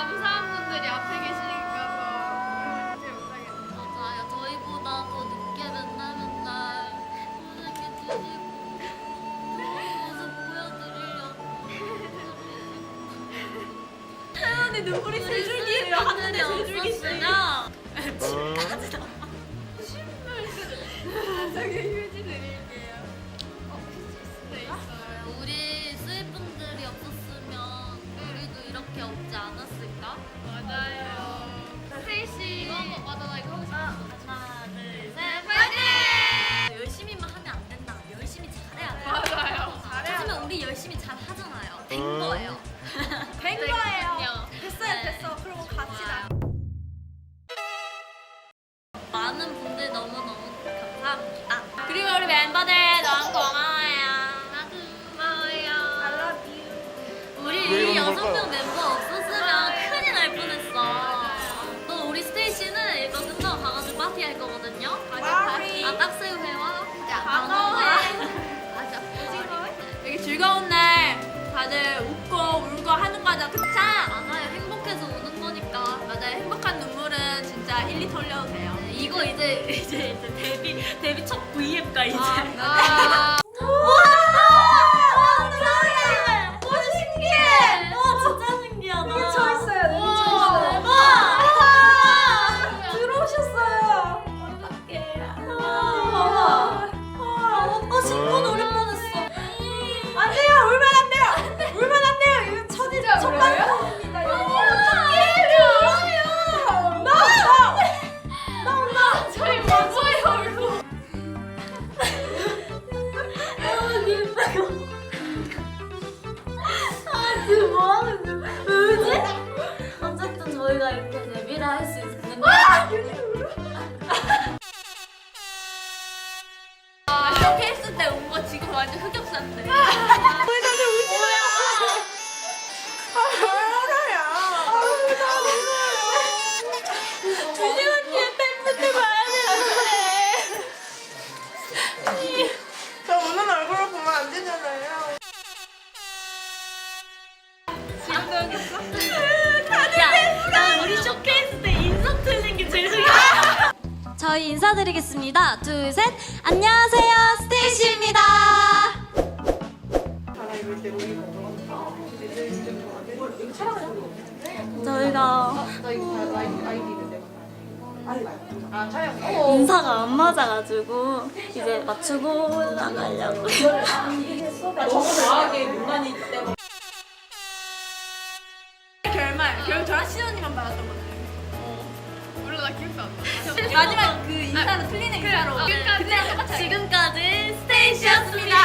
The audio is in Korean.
감사한 분들이 앞에 계시니까 더 이렇게 못하겠네. 맞아요. 저희보다도 늦게 맨날 맨날 선생님 드시고 좋은 모습 보여드리려고 태연이 눈물이 줄줄기 나왔는데 안 줄겠어요? 없지 않았을 까? 맞아요. 스테이씨. 이거 한번 맞아 나 이거 하고 싶어. 하나 둘 셋 파이팅! 열심히만 하면 안 된다. 열심히 잘해야 돼. 맞아요. 잘해야 하지만 우리 열심히 잘 하잖아요. 된 거예요. 된 네, 거예요. 그럼요. 됐어요, 네. 됐어. 그리고 갑시다. 많은 분들 너무너무 감사합니다. 그리고 우리 멤버들 너무 고마워 다들 웃고 울고 하는 거죠, 그쵸? 맞아요. 행복해서 우는 거니까. 맞아요. 행복한 눈물은 진짜 1, 2 털려도 돼요. 네, 이거 이제 이제 이제 데뷔 데뷔 첫 V앱가 이제. 아, 쇼케이스 때 온 거 지금 완전 흑역사인데. 저희 인사드리겠습니다. 둘, 셋. 안녕하세요. 스테이시입니다. 저희가 아, 인사가 안 맞아가지고 이제 맞추고 나가려고. 결말. 결국 저랑 신언니만 받았던 거지. 몰라, 나 기억도 안 나. 마지막 그 인사로 틀리는 인사로. 그러니까 그때랑 똑같아. 지금까지 스테이시였습니다.